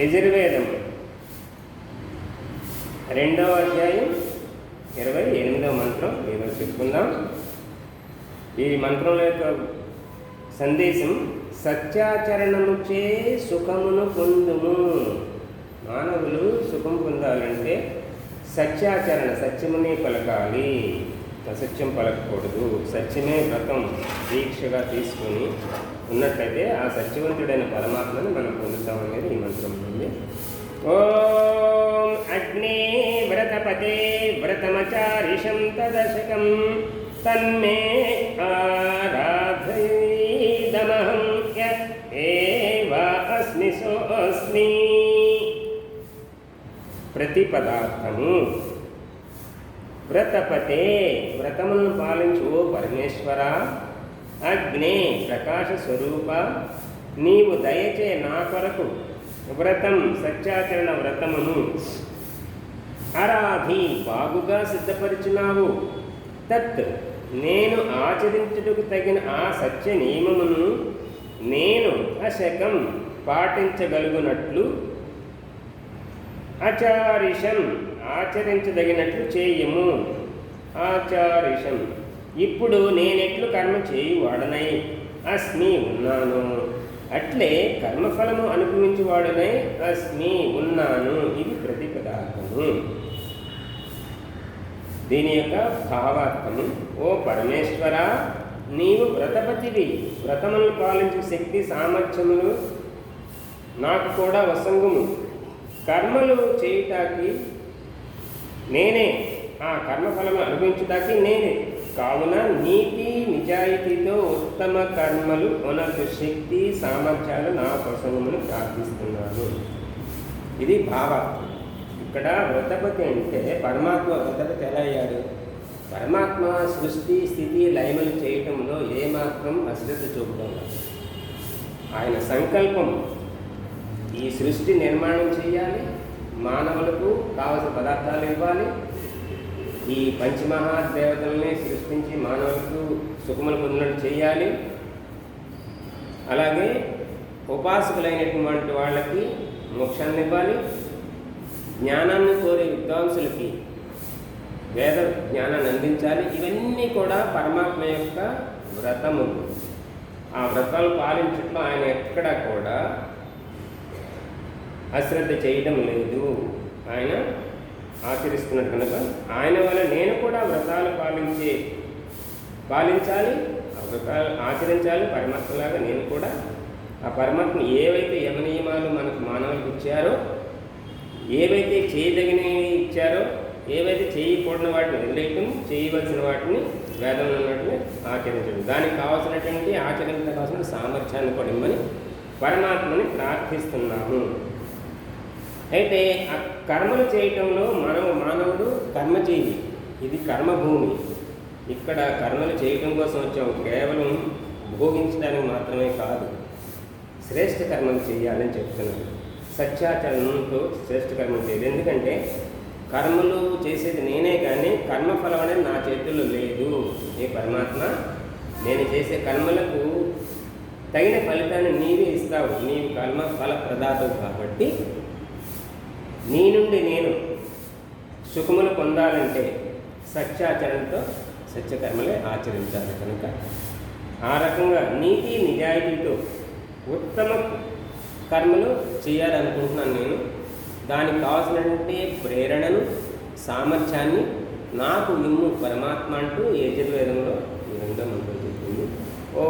యజుర్వేదం. రెండవ అధ్యాయం ఇరవై ఎనిమిదవ మంత్రం. ఈరోజు చెప్పుకుందాం. ఈ మంత్రం యొక్క సందేశం సత్యాచరణముచే సుఖమును పొందుము. మానవులు సుఖం పొందాలంటే సత్యాచరణ సత్యమునే పలకాలి. అసత్యం పలకకూడదు. సత్యమే వ్రతం దీక్షగా తీసుకుని ఉన్నట్లయితే ఆ సత్యవంతుడైన పరమాత్మని మనం పొందుతామనేది ఈ మంత్రం ఉంది ఓం అగ్నే వ్రతపతే వ్రతమచారిషం తదశకం. తన్మే ఆరాధయదమహం ఏవా అస్మి సోస్మి ప్రతిపదార్థము వ్రతపతే వ్రతమును పాలించు ఓ పరమేశ్వర అగ్నే ప్రకాశ స్వరూప నీవు దయచే నా కొరకు వ్రతం సత్యాచరణ వ్రతమును అరాధి బాగుగా సిద్ధపరిచినావు। తత్ నేను ఆచరించుటకు తగిన ఆ సత్య నియమమును నేను అశకం పాటించగలుగునట్లు। ఆచారిషం ఆచరించదగినట్లు చేయము. ఆచారిషం. ఇప్పుడు నేనెట్లు కర్మ చేయువాడనై అస్మి ఉన్నాను. అట్లే కర్మఫలము అనుభవించువాడనై అస్మి ఉన్నాను. ఇది ప్రతిపదార్థము. దీని యొక్క భావార్థము ఓ పరమేశ్వర నీవు వ్రతపతివి. వ్రతమును పాలించు శక్తి సామర్థ్యములు నాకు కూడా వసంగము. కర్మలు చేయటానికి నేనే. ఆ కర్మఫలము అనుభవించుటానికి నేనే. కావున నీతి నిజాయితీతో ఉత్తమ కర్మలు మనకు శక్తి సామర్థ్యాలు నా కోసమని ప్రార్థిస్తున్నాను. ఇది భావార్థం. ఇక్కడ వ్రతపతి అంటే పరమాత్మ. వ్రతపతి ఎలా అయ్యాడు? పరమాత్మ సృష్టి స్థితి లయములు చేయటంలో ఏమాత్రం అశ్రద్ధ చూపడం ఆయన సంకల్పం ఈ సృష్టి నిర్మాణం చేయాలి మానవులకు కావలసిన పదార్థాలు ఇవ్వాలి. ఈ పంచమహాదేవతల్ని సృష్టించి మానవులకు సుఖములు పొందినట్టు చేయాలి. అలాగే ఉపాసకులైనటువంటి వాళ్ళకి మోక్షాన్ని ఇవ్వాలి. జ్ఞానాన్ని కోరే విద్వాంసులకి వేద జ్ఞానాన్ని అందించాలి. ఇవన్నీ కూడా పరమాత్మ యొక్క వ్రతములు. ఆ వ్రతాలు పాలించట్లో ఆయన ఎక్కడ కూడా అశ్రద్ధ చేయడం లేదు. ఆయన ఆచరిస్తున్నట్టు కనుక ఆయన వల్ల నేను కూడా వ్రతాలు పాలించే పాలించాలి ఆ వ్రతాలు ఆచరించాలి పరమాత్మలాగా నేను కూడా ఆ పరమాత్మ ఏవైతే యమ నియమాలు మనకు మానవులకు ఇచ్చారో ఏవైతే చేయదగినవి ఇచ్చారో ఏవైతే చేయకూడని వాటిని వదిలేయటం చేయవలసిన వాటిని వేదంలో ఉన్నట్టుని ఆచరించడం. దానికి కావాల్సినటువంటి ఆచరించవలసిన సామర్థ్యాన్ని కూడా ఇమ్మని పరమాత్మని ప్రార్థిస్తున్నాము. అయితే ఆ కర్మలు చేయటంలో మనం మానవుడు కర్మజీవి ఇది కర్మభూమి. ఇక్కడ కర్మలు చేయటం కోసం వచ్చాం కేవలం భోగించడానికి మాత్రమే కాదు. శ్రేష్ఠ కర్మలు చేయాలని చెప్తున్నాను. సత్యాచరణతో శ్రేష్ఠ కర్మలు చేయాలి. ఎందుకంటే కర్మలు చేసేది నేనే కానీ కర్మఫలం అనేది నా చేతుల్లో లేదు. ఏ పరమాత్మ? నేను చేసే కర్మలకు తగిన ఫలితాన్ని నీవే ఇస్తావు. నీవు కర్మ ఫల ప్రదాతవు కాబట్టి నీ నుండి నేను సుఖములు పొందాలంటే సత్యాచరణతో సత్యకర్మలే ఆచరించాలి కనుక ఆ రకంగా నీతి నిజాయితీతో ఉత్తమ కర్మలు చేయాలనుకుంటున్నాను నేను. దానికి కావాల్సినటువంటి ప్రేరణను సామర్థ్యాన్ని నాకు నిమ్ము పరమాత్మ అంటూ యజుర్వేదంలో ఈ రెండో చెప్తుంది ఓ